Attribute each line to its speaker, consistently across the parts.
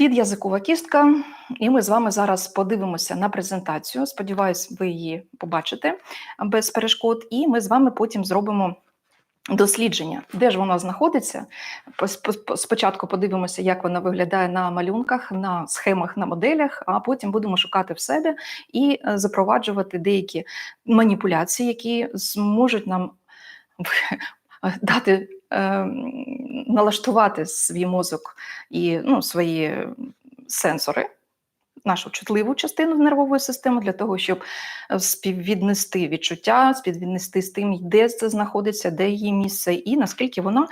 Speaker 1: Під'язикова кістка, і ми з вами зараз подивимося на презентацію. Сподіваюсь, ви її побачите без перешкод, і ми з вами потім зробимо дослідження, де ж вона знаходиться. Спочатку подивимося, як вона виглядає на малюнках, на схемах, на моделях, а потім будемо шукати в себе і е, запроваджувати деякі маніпуляції, які зможуть нам дати е, налаштувати свій мозок і ну, свої сенсори, нашу чутливу частину нервової системи, для того, щоб е, співвіднести відчуття, співвіднести з тим, де це знаходиться, де її місце, і наскільки вона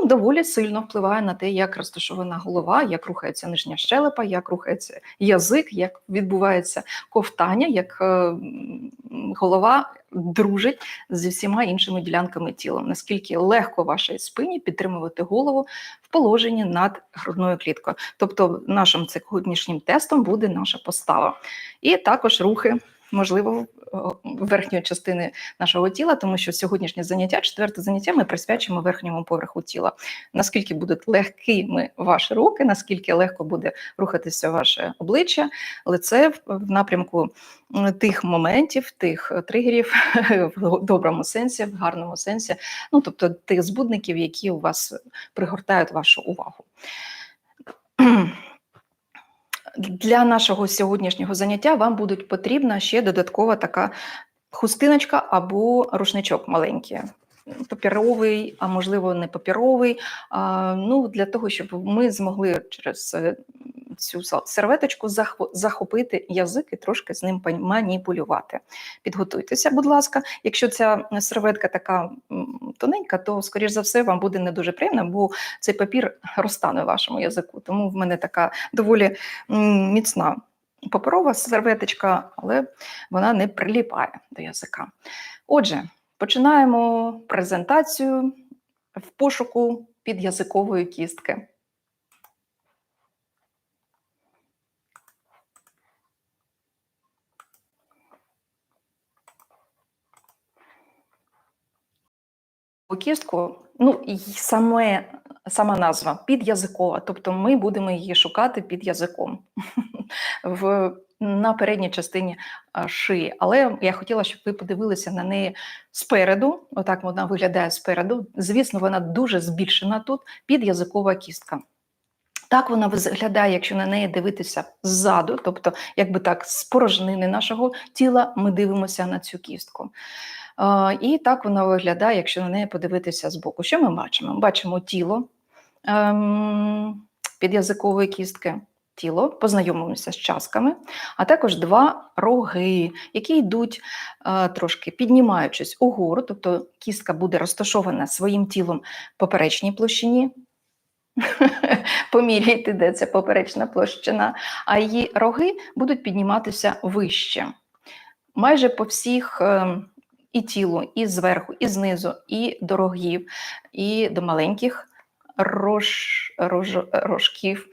Speaker 1: ну, доволі сильно впливає на те, як розташована голова, як рухається нижня щелепа, як рухається язик, як відбувається ковтання, як е, голова дружить зі всіма іншими ділянками тіла. Наскільки легко вашій спині підтримувати голову в положенні над грудною кліткою. Тобто, нашим сьогоднішнім тестом буде наша постава. І також рухи, можливо, верхньої частини нашого тіла, тому що сьогоднішнє заняття, четверте заняття, ми присвячуємо верхньому поверху тіла. Наскільки будуть легкими ваші руки, наскільки легко буде рухатися ваше обличчя, лице в- в напрямку тих моментів, тих е, тригерів в доброму сенсі, в гарному сенсі, ну тобто тих збудників, які у вас пригортають вашу увагу. Для нашого сьогоднішнього заняття вам буде потрібна ще додаткова така хустиночка або рушничок маленький. Папіровий, а можливо, не папіровий. А, ну, для того, щоб ми змогли через е, цю серветочку захопити язик і трошки з ним маніпулювати. Підготуйтеся, будь ласка. Якщо ця серветка така тоненька, то, скоріш за все, вам буде не дуже приємно, бо цей папір розтане в вашому язику. Тому в мене така доволі міцна паперова серветочка, але вона не приліпає до язика. Отже, починаємо презентацію в пошуку підязикової кістки. Кістку, ну і саме, сама назва підязикова, тобто ми будемо її шукати під язиком в, на передній частині шиї. Але я хотіла, щоб ви подивилися на неї спереду. Отак вона виглядає спереду. Звісно, вона дуже збільшена тут, підязикова кістка. Так вона виглядає, якщо на неї дивитися ззаду, тобто, якби так, з порожнини нашого тіла ми дивимося на цю кістку. І так вона виглядає, якщо на неї подивитися збоку. Що ми бачимо? Ми бачимо тіло ем, підязикової кістки, тіло, познайомимося з частками, а також два роги, які йдуть е, трошки піднімаючись угору, тобто кістка буде розташована своїм тілом в поперечній площині. Поміряйте, де ця поперечна площина, а її роги будуть підніматися вище. Майже по всіх е, і тілу, і зверху, і знизу, і до рогів, і до маленьких рож, рож, рожків,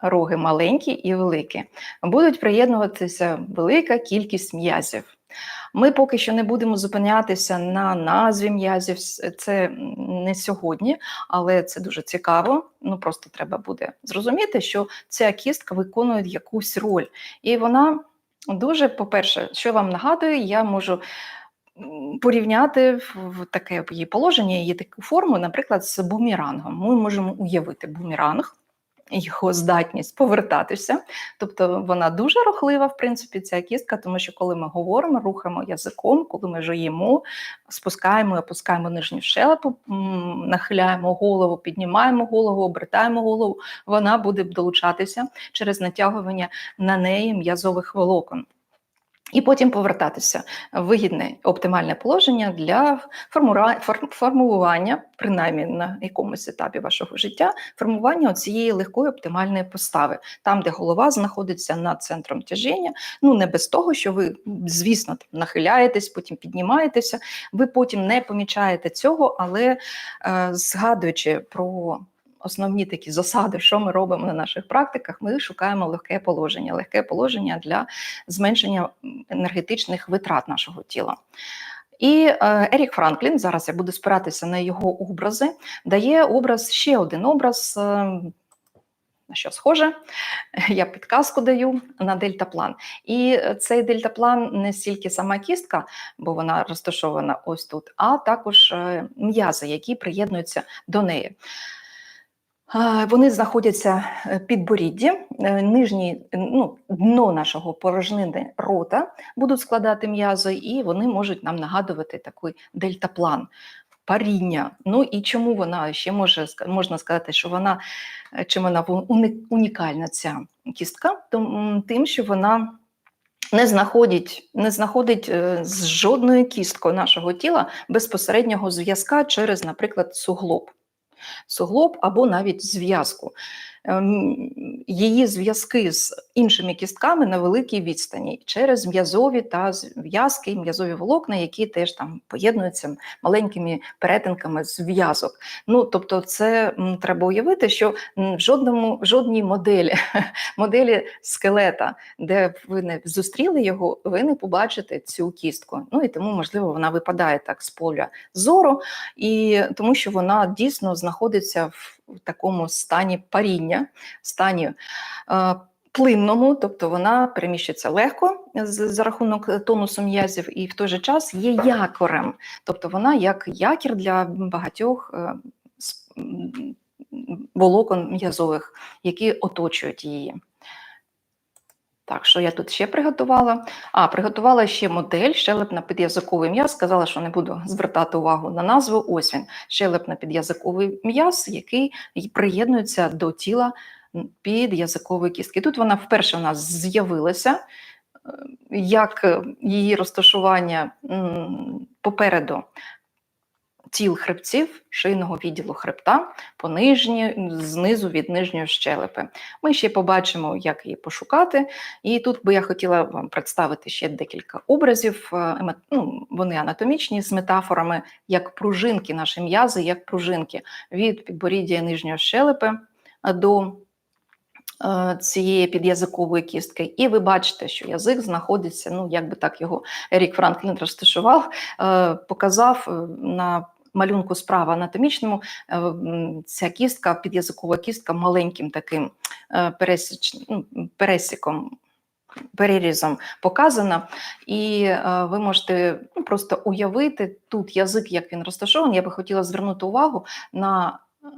Speaker 1: роги маленькі і великі. Будуть приєднуватися велика кількість м'язів. Ми поки що не будемо зупинятися на назві м'язів, це не сьогодні, але це дуже цікаво. Ну просто треба буде зрозуміти, що ця кістка виконує якусь роль. І вона дуже, по-перше, що вам нагадує, я можу порівняти в таке її положення, її таку форму, наприклад, з бумерангом. Ми можемо уявити бумеранг. Його здатність повертатися, тобто вона дуже рухлива, в принципі, ця кістка, тому що коли ми говоримо, рухаємо язиком, коли ми жуємо, спускаємо, опускаємо нижню щелепу, нахиляємо голову, піднімаємо голову, обертаємо голову, вона буде долучатися через натягування на неї м'язових волокон. І потім повертатися в вигідне оптимальне положення для формура- фор- формулювання, принаймні на якомусь етапі вашого життя, формування цієї легкої оптимальної постави, там, де голова знаходиться над центром тяжіння. Ну не без того, що ви, звісно, нахиляєтесь, потім піднімаєтеся. Ви потім не помічаєте цього, але е, згадуючи про основні такі засади, що ми робимо на наших практиках, ми шукаємо легке положення, легке положення для зменшення енергетичних витрат нашого тіла. І е, Ерік Франклін, зараз я буду спиратися на його образи, дає образ ще один образ. е, на що схоже, я підказку даю на дельтаплан. І цей дельтаплан не стільки сама кістка, бо вона розташована ось тут, а також е, м'язи, які приєднуються до неї. Е, Вони знаходяться е, під борідді, е, нижній ну, дно нашого порожнини рота будуть складати м'язи, і вони можуть нам нагадувати такий дельтаплан. Паріння. Ну і чому вона ще може можна сказати, що вона е, чим вона унікальна ця кістка? Тим, що вона не знаходить, не знаходить е, з жодною кісткою нашого тіла безпосереднього зв'язка через, наприклад, суглоб суглоб або навіть зв'язку. Ем, Її зв'язки з іншими кістками на великій відстані через м'язові та зв'язки, м'язові волокна, які теж там поєднуються маленькими перетинками зв'язок. Ну тобто, це треба уявити, що в жодному жодній моделі моделі скелета, де ви не зустріли його, ви не побачите цю кістку. Ну і тому, можливо, вона випадає так з поля зору, і тому що вона дійсно знаходиться в такому стані паріння, стані е, плинному, тобто вона переміщується легко з- за рахунок тонусу м'язів, і в той же час є якорем, тобто вона як якір для багатьох е, волокон м'язових, які оточують її. Так, що я тут ще приготувала? А, приготувала ще модель щелепно-під'язиковий м'яз. Сказала, що не буду звертати увагу на назву. Ось він щелепно-під'язиковий м'яз, який приєднується до тіла під'язикової кістки. Тут вона вперше у нас з'явилася. Е, Як її розташування попереду тіл хребців, шийного відділу хребта, по нижні, знизу від нижньої щелепи. Ми ще побачимо, як її пошукати. І тут би я хотіла вам представити ще декілька образів. е, Ну, вони анатомічні з метафорами, як пружинки, наші м'язи, як пружинки від підборіддя нижньої щелепи е, до е, цієї під'язикової кістки. І ви бачите, що язик знаходиться, ну як би так його Ерік Франклін розташував, показав на малюнку справа анатомічному е, ця кістка, під'язикова кістка маленьким таким е, ну, пересіком. Перерізом показана, і е, ви можете ну, просто уявити тут язик, як він розташований. Я би хотіла звернути увагу на е,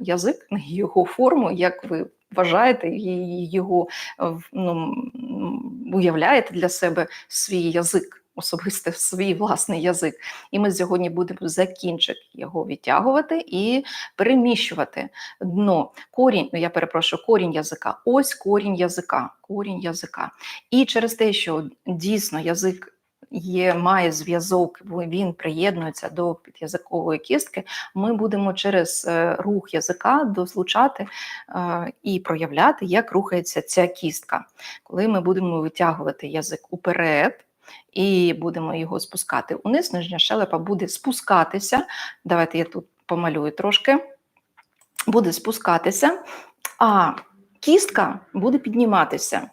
Speaker 1: язик, на його форму, як ви вважаєте, і його е, ну, уявляєте для себе свій язик, особисто свій власний язик. І ми сьогодні будемо за кінчик його відтягувати і переміщувати дно. Корінь, ну я перепрошую, корінь язика. Ось корінь язика. Корінь язика. І через те, що дійсно язик. Є, має зв'язок, він приєднується до під'язикової кістки. Ми будемо через е, рух язика дослучати е, і проявляти, як рухається ця кістка. Коли ми будемо витягувати язик уперед і будемо його спускати униз, нижня щелепа буде спускатися. Давайте я тут помалюю трошки. Буде спускатися, а кістка буде підніматися.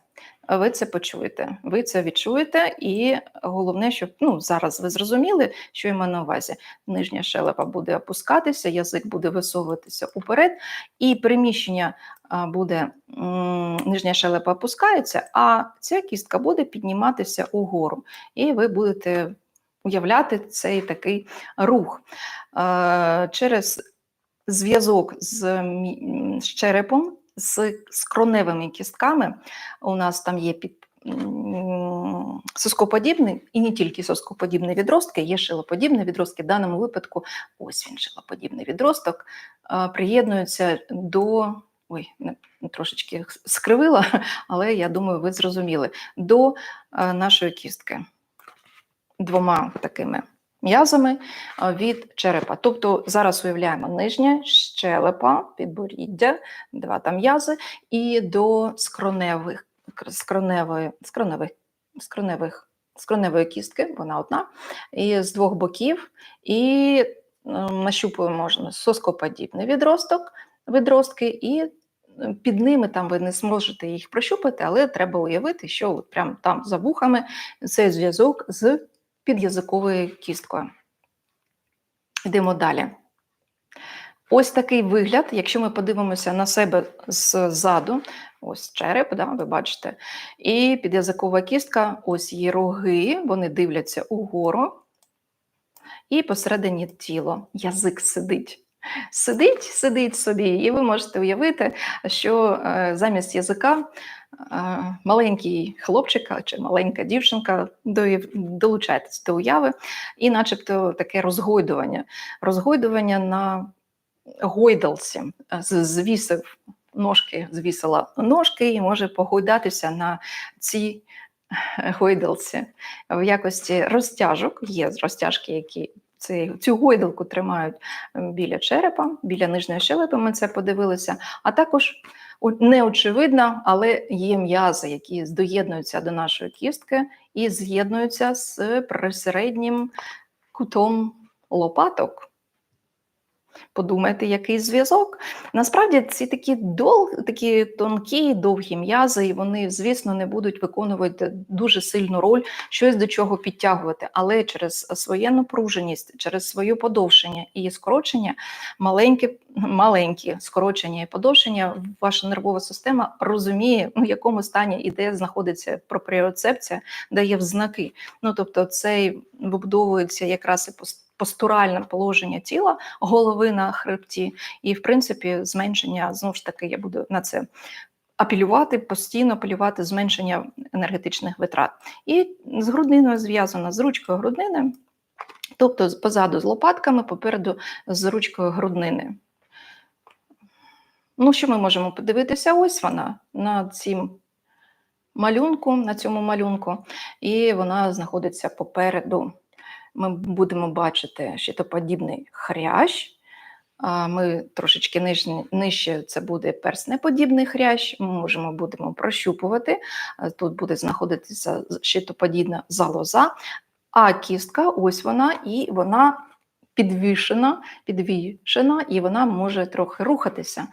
Speaker 1: Ви це почуєте, ви це відчуєте, і головне, щоб ну, зараз ви зрозуміли, що я маю на увазі. Нижня щелепа буде опускатися, язик буде висовуватися уперед, і переміщення а, буде, нижня щелепа опускається, а ця кістка буде підніматися угору. І ви будете уявляти цей такий рух. Через зв'язок з черепом, з, кроневими кістками. У нас там є під соскоподібний, і не тільки соскоподібні відростки, є шилоподібні відростки. В даному випадку, ось він, шилоподібний відросток, приєднується до. Ой, трошечки скривила, але я думаю, ви зрозуміли. До нашої кістки двома такими м'язами від черепа. Тобто зараз уявляємо нижня щелепа, підборіддя, два там м'язи, і до скроневих, скроневої, скроневих, скроневих, скроневої кістки, вона одна, і з двох боків, і нащупуємо можна соскоподібний відросток, відростки, і під ними там ви не зможете їх прощупати, але треба уявити, що от прямо там за вухами цей зв'язок з під'язиковою кісткою. Йдемо далі. Ось такий вигляд, якщо ми подивимося на себе ззаду, ось череп, да, ви бачите, і підязикова кістка, ось її роги, вони дивляться угору, і посередині тіло, язик сидить. Сидить, сидить собі, і ви можете уявити, що е, замість язика маленький хлопчик чи маленька дівчинка долучається до уяви, і, начебто, таке розгойдування, розгойдування на гойдалці, звісив ножки, звісила ножки і може погойдатися на цій гойдалці в якості розтяжок. Є розтяжки, які цю гойдалку тримають біля черепа, біля нижньої щелепи. Ми це подивилися. А також неочевидно, але є м'язи, які доєднуються до нашої кістки і з'єднуються з присереднім кутом лопаток. Подумайте, який зв'язок. Насправді ці такі дол, такі тонкі, довгі м'язи, і вони, звісно, не будуть виконувати дуже сильну роль, щось до чого підтягувати. Але через своє напруженість, через своє подовшення і скорочення, маленькі маленькі скорочення і подовшення, ваша нервова система розуміє, в якому стані і де знаходиться пропріоцепція, дає взнаки. Ну тобто, цей вибудовується якраз і постуральне положення тіла, голови на хребті, і, в принципі, зменшення знову ж таки, я буду на це апелювати, постійно апелювати зменшення енергетичних витрат. І з грудниною зв'язано з ручкою груднини, тобто позаду з лопатками, попереду з ручкою груднини. Ну, що ми можемо подивитися? Ось вона на цім малюнку, на цьому малюнку, і вона знаходиться попереду ми будемо бачити щитоподібний хрящ. Ми трошечки нижче, нижче це буде перснеподібний хрящ, ми можемо будемо прощупувати. Тут буде знаходитися щитоподібна залоза, а кістка ось вона, і вона підвішена, підвішена, і вона може трохи рухатися.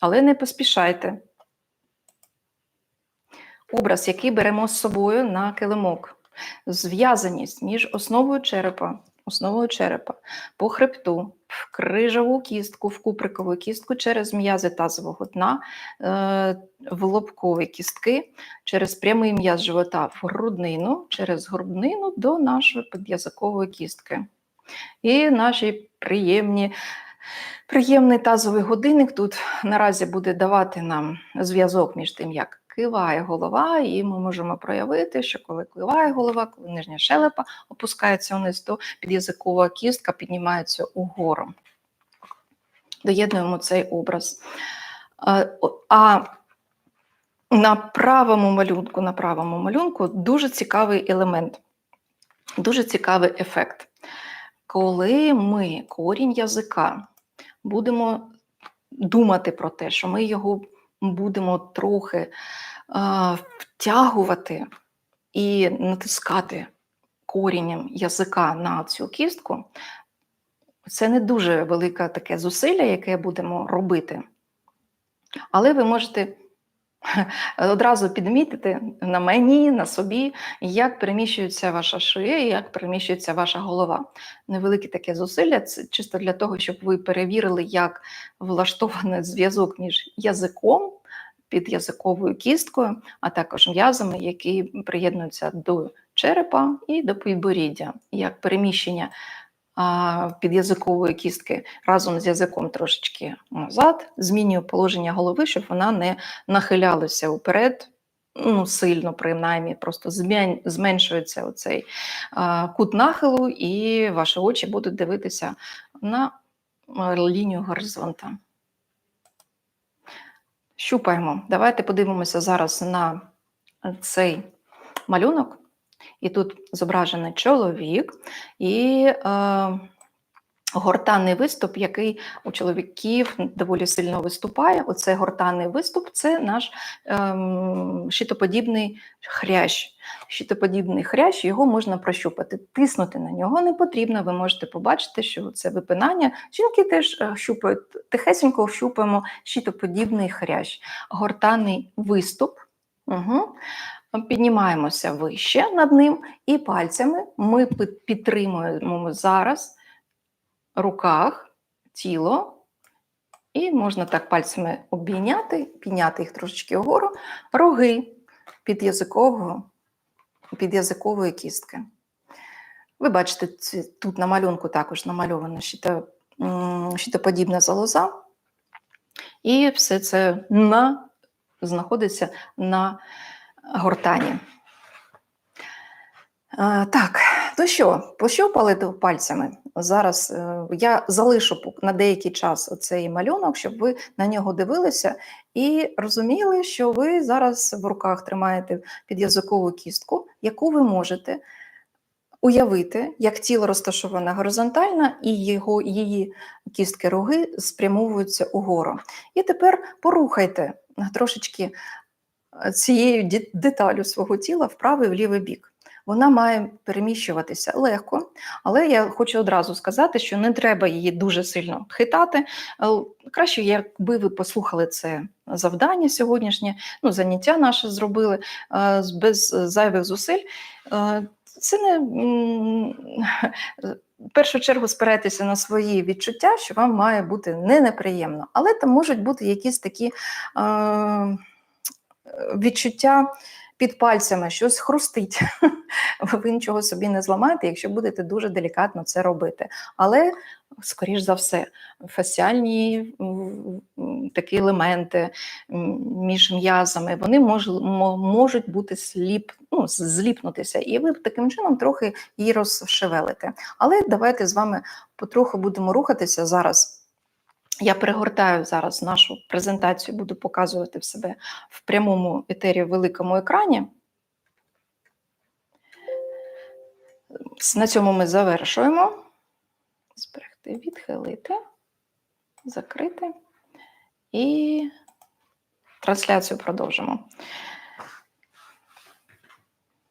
Speaker 1: Але не поспішайте. Образ, який беремо з собою на килимок зв'язаність між основою черепа, основою черепа по хребту, в крижову кістку, в куприкову кістку через м'язи тазового дна, е, в лобкові кістки, через прямий м'яз живота в груднину, через груднину до нашої під'язикової кістки. І наші приємні. Приємний тазовий годинник тут наразі буде давати нам зв'язок між тим, як киває голова, і ми можемо проявити, що коли киває голова, коли нижня шелепа опускається вниз, то під'язикова кістка піднімається угору. Доєднуємо цей образ. А на правому малюнку, на правому малюнку дуже цікавий елемент, дуже цікавий ефект. Коли ми корінь язика будемо думати про те, що ми його будемо трохи а, втягувати і натискати корінням язика на цю кістку, це не дуже велике таке зусилля, яке будемо робити. Але ви можете одразу підмітити на мені, на собі, як переміщується ваша шия, як переміщується ваша голова. Невелике таке зусилля, це чисто для того, щоб ви перевірили, як влаштований зв'язок між язиком, під язиковою кісткою, а також м'язами, які приєднуються до черепа і до підборіддя, як переміщення під'язикової кістки разом з язиком трошечки назад, змінює положення голови, щоб вона не нахилялася вперед. Ну, сильно, принаймні, просто зменшується оцей кут нахилу, і ваші очі будуть дивитися на лінію горизонта. Щупаємо. Давайте подивимося зараз на цей малюнок. І тут зображений чоловік і е, гортанний виступ, який у чоловіків доволі сильно виступає. Оце гортанний виступ це наш е, щитоподібний хрящ. Щитоподібний хрящ, його можна прощупати. Тиснути на нього не потрібно. Ви можете побачити, що це випинання. Жінки теж е, щупають, тихесенько щупаємо щитоподібний хрящ, гортанний виступ. Угу. Піднімаємося вище над ним, і пальцями ми підтримуємо зараз руках тіло. І можна так пальцями обійняти, підняти їх трошечки вгору, роги під язикового, язикової кістки. Ви бачите, тут на малюнку також намальована щитоподібна залоза, і все це на, знаходиться на гортані. Е, Так, то що, пощупали пальцями? Зараз е, я залишу на деякий час цей малюнок, щоб ви на нього дивилися і розуміли, що ви зараз в руках тримаєте підязикову кістку, яку ви можете уявити, як тіло розташоване горизонтально, і його, її кістки роги спрямовуються угору. І тепер порухайте трошечки цією ді- деталю свого тіла в правий в лівий бік. Вона має переміщуватися легко, але я хочу одразу сказати, що не треба її дуже сильно хитати. Е, Краще, якби ви послухали це завдання сьогоднішнє, ну, заняття наше зробили е, без зайвих зусиль. Е, Це не в першу чергу спирайтеся на свої відчуття, що вам має бути не неприємно, але там можуть бути якісь такі е, відчуття під пальцями, щось хрустить. Ви нічого собі не зламаєте, якщо будете дуже делікатно це робити. Але, скоріш за все, фасіальні такі елементи між м'язами, вони мож, можуть бути сліп, ну, зліпнутися, і ви таким чином трохи її розшевелите. Але давайте з вами потроху будемо рухатися зараз. Я перегортаю зараз нашу презентацію, буду показувати в себе в прямому етері в великому екрані. На цьому ми завершуємо. Зберегти, відхилити, закрити і трансляцію продовжимо.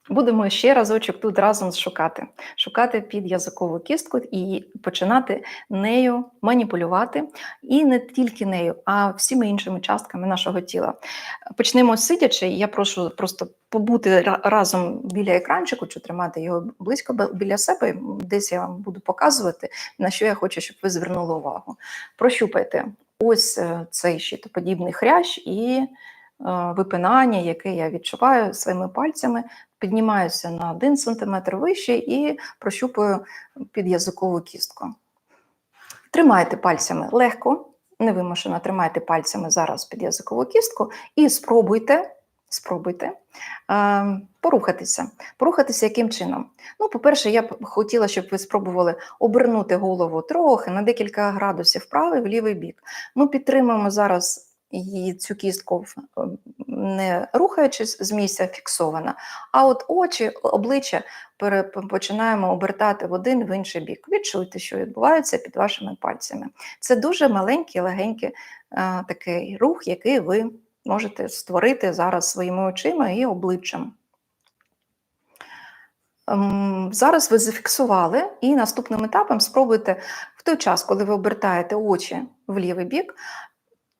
Speaker 1: Будемо ще разочок тут разом шукати, шукати під язикову кістку і починати нею маніпулювати, і не тільки нею, а всіми іншими частками нашого тіла. Почнемо сидячи, я прошу просто побути разом біля екранчику, чи тримати його близько біля себе. Десь я вам буду показувати, на що я хочу, щоб ви звернули увагу. Прощупайте ось е, цей щитоподібний хрящ і випинання, яке я відчуваю своїми пальцями, піднімаюся на 1 см вище і прощупую підязикову кістку. Тримайте пальцями легко, невимушено тримайте пальцями зараз підязикову кістку і спробуйте, спробуйте е, порухатися. Порухатися яким чином? Ну, по-перше, я б хотіла, щоб ви спробували обернути голову трохи на декілька градусів вправий в лівий бік. Ми підтримуємо зараз її цю кістку не рухаючись з місця фіксована, а от очі, обличчя починаємо обертати в один в інший бік. Відчуйте, що відбувається під вашими пальцями. Це дуже маленький, легенький е, такий рух, який ви можете створити зараз своїми очима і обличчям. Ем, Зараз ви зафіксували, і наступним етапом спробуйте в той час, коли ви обертаєте очі в лівий бік,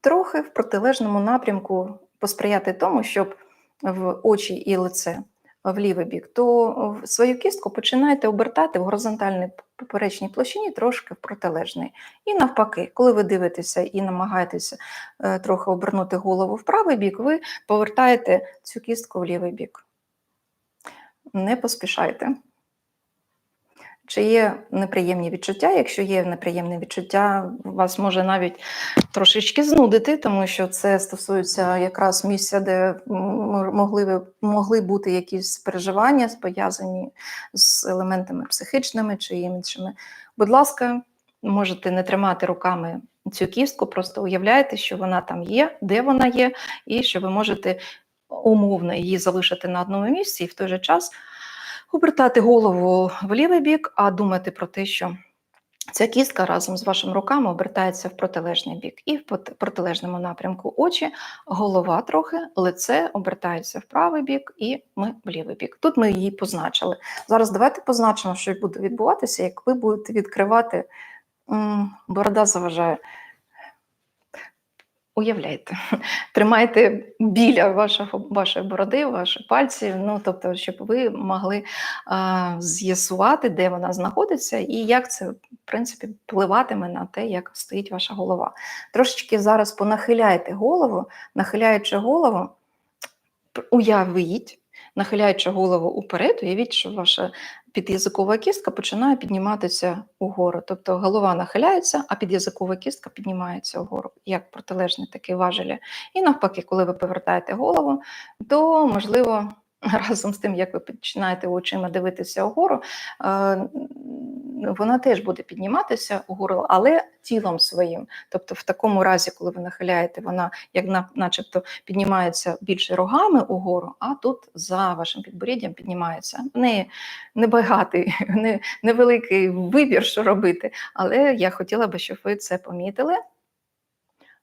Speaker 1: трохи в протилежному напрямку посприяти тому, щоб в очі і лице в лівий бік, то свою кістку починаєте обертати в горизонтальній поперечній площині трошки в протилежний. І навпаки, коли ви дивитеся і намагаєтеся е, трохи обернути голову в правий бік, ви повертаєте цю кістку в лівий бік. Не поспішайте. Чи є неприємні відчуття? Якщо є неприємні відчуття, вас може навіть трошечки знудити, тому що це стосується якраз місця, де могли, могли бути якісь переживання, пов'язані з елементами психічними чи іншими. Будь ласка, можете не тримати руками цю кістку, просто уявляйте, що вона там є, де вона є, і що ви можете умовно її залишити на одному місці і в той же час обертати голову в лівий бік, а думати про те, що ця кістка разом з вашими руками обертається в протилежний бік. І в протилежному напрямку очі, голова трохи, лице обертається в правий бік, і ми в лівий бік. Тут ми її позначили. Зараз давайте позначимо, що буде відбуватися, як ви будете відкривати. Борода заважає. Уявляйте, тримайте біля вашого, вашої бороди, ваші пальці, ну тобто, щоб ви могли з'ясувати, де вона знаходиться, і як це в принципі впливатиме на те, як стоїть ваша голова. Трошечки зараз понахиляйте голову, нахиляючи голову, уявіть, нахиляючи голову уперед, уявіть, що ваша під'язикова кістка починає підніматися угору. Тобто голова нахиляється, а під'язикова кістка піднімається угору, як протилежний такий важелі. І навпаки, коли ви повертаєте голову, то можливо. Разом з тим, як ви починаєте очима дивитися угору, е, вона теж буде підніматися угору, але тілом своїм. Тобто, в такому разі, коли ви нахиляєте, вона як начебто піднімається більше рогами угору, а тут за вашим підборіддям піднімається. В неї небагатий, невеликий вибір, що робити, але я хотіла би, щоб ви це помітили.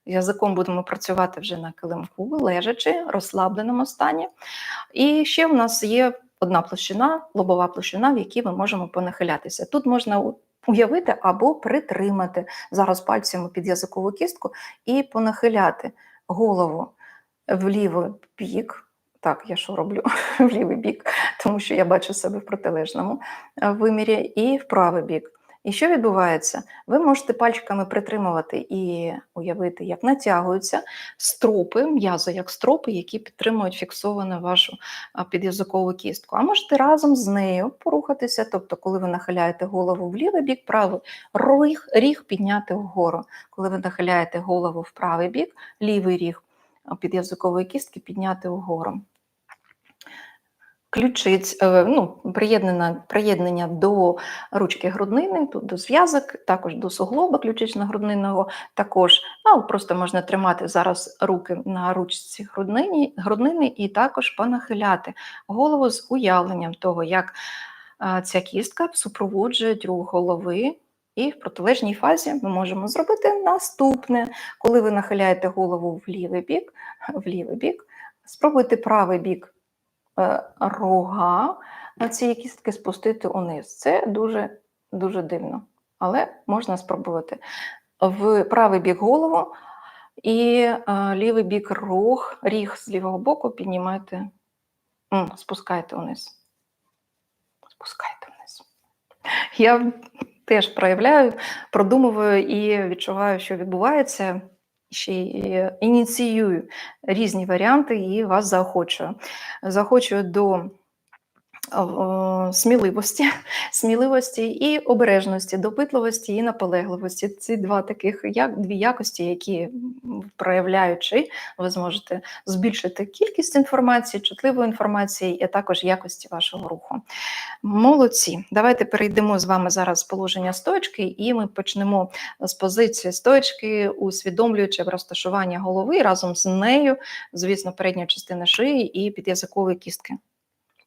Speaker 1: Язиком будемо працювати вже на килимку, лежачи, розслабленому стані. І ще в нас є одна площина, лобова площина, в якій ми можемо понахилятися. Тут можна уявити або притримати зараз пальцями під язикову кістку і понахиляти голову в лівий бік. Так, я що роблю в лівий бік, тому що я бачу себе в протилежному е, вимірі, і в правий бік. І що відбувається? Ви можете пальчиками притримувати і уявити, як натягуються стропи, м'язи, як стропи, які підтримують фіксовану вашу під'язикову кістку. А можете разом з нею порухатися, тобто, коли ви нахиляєте голову в лівий бік, правий ріг, ріг підняти вгору. Коли ви нахиляєте голову в правий бік, лівий ріг під'язикової кістки підняти вгору. Ключиць, е, ну, приєднання, приєднання до ручки груднини, тут до зв'язок, також до суглоба ключично-груднинного, також ну, просто можна тримати зараз руки на ручці груднині, груднини і також понахиляти голову з уявленням того, як ця кістка супроводжує рух голови. І в протилежній фазі ми можемо зробити наступне. Коли ви нахиляєте голову в лівий бік, в лівий бік, спробуйте правий бік е, рога на ці кістки спустити униз. Це дуже дуже дивно, але можна спробувати. В правий бік голову і е, лівий бік рог, ріг з лівого боку піднімайте, спускайте вниз. Спускайте вниз. Я теж проявляю, продумую і відчуваю, що відбувається. Ще й ініціюю різні варіанти і вас заохочую. Заохочую до сміливості, сміливості і обережності, допитливості і наполегливості. Ці два таких як дві якості, які проявляючи, ви зможете збільшити кількість інформації, чутливої інформації, і також якості вашого руху. Молодці. Давайте перейдемо з вами зараз з положення стоечки, і ми почнемо з позиції стоечки, усвідомлюючи розташування голови разом з нею, звісно, передня частина шиї і під'язикової кістки.